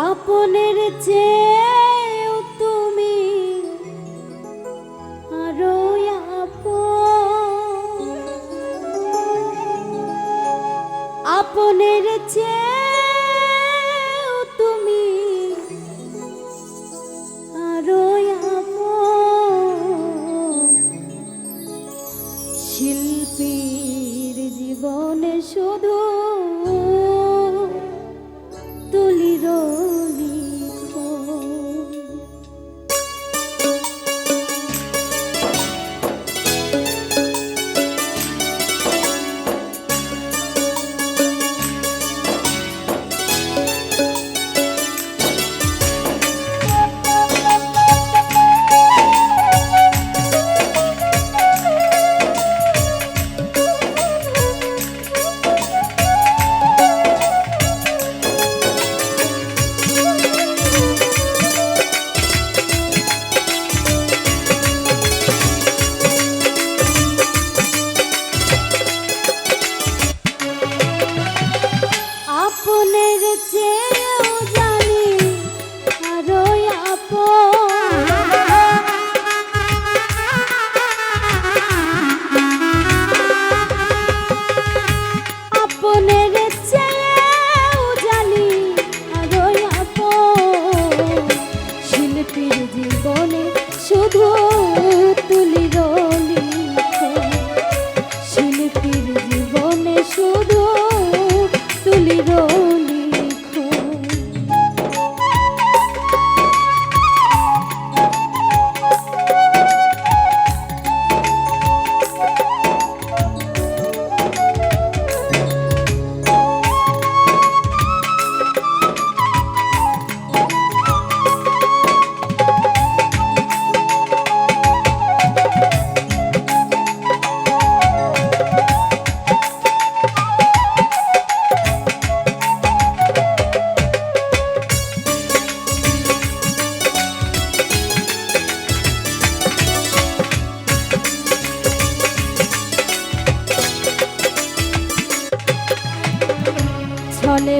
আপনের চেয়ে শিল্পীর জীবনে শুধু তুলির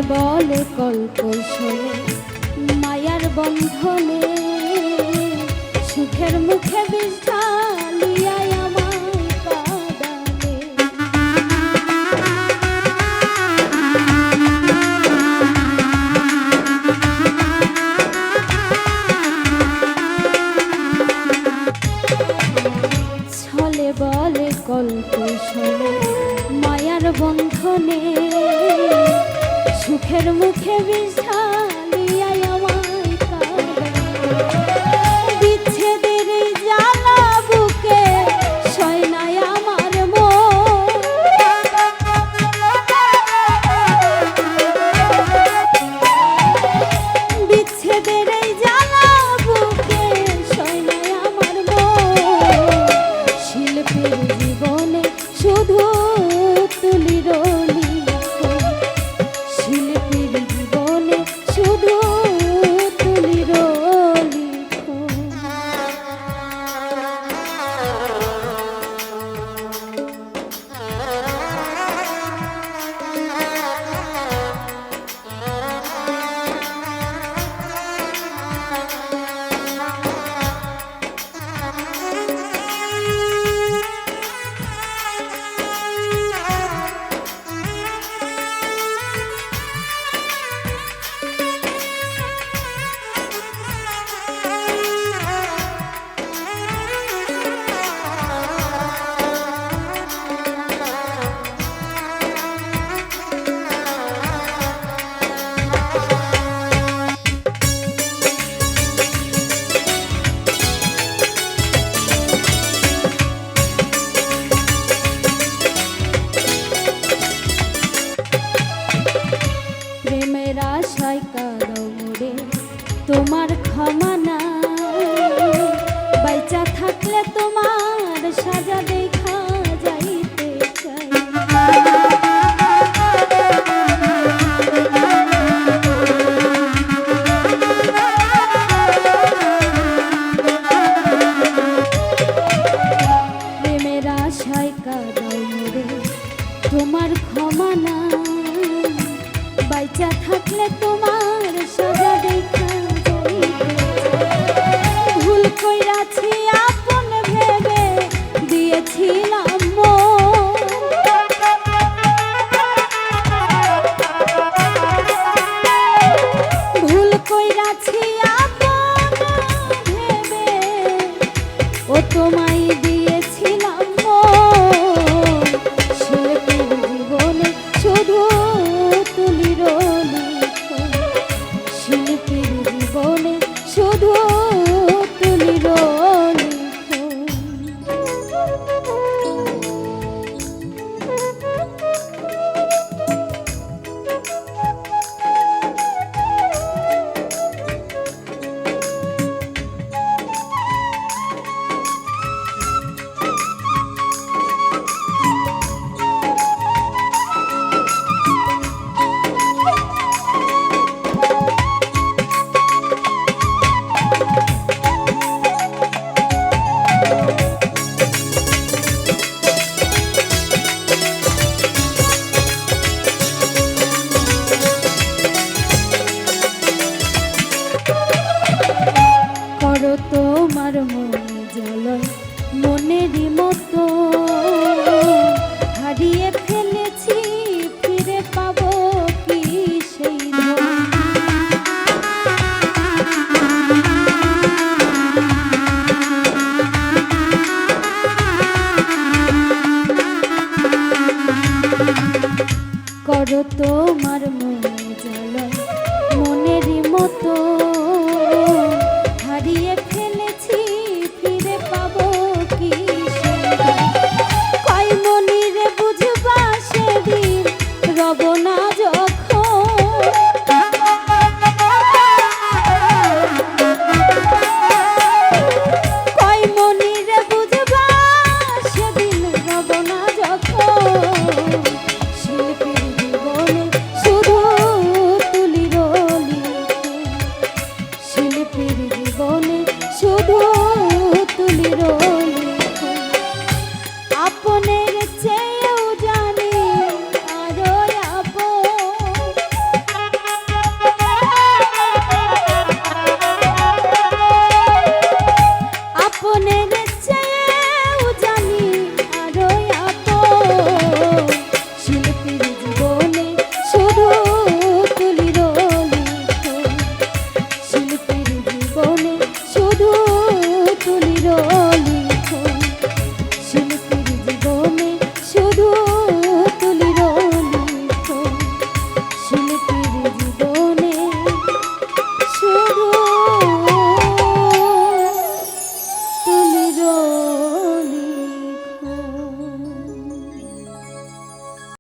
বলে কল্পসলে মায়ার বন্ধনে সুখের মুখে বিষ বলে কল্পসলে মায়ার বন্ধনে সুখের মুখে বিশালিয়াই আমায়। বিচ্ছেদের এই জ্বালা বুকে সয় নাই আমার। বিচ্ছেদের এই জ্বালা বুকে সয় আমার শিল্পীর জীবনে শুধু তুলির প্রেমের আশায় কারও মোরে তোমার ক্ষমা না বাইচা থাকলে তোমার tears. মনে জলয় মনেরই মতো হারিয়ে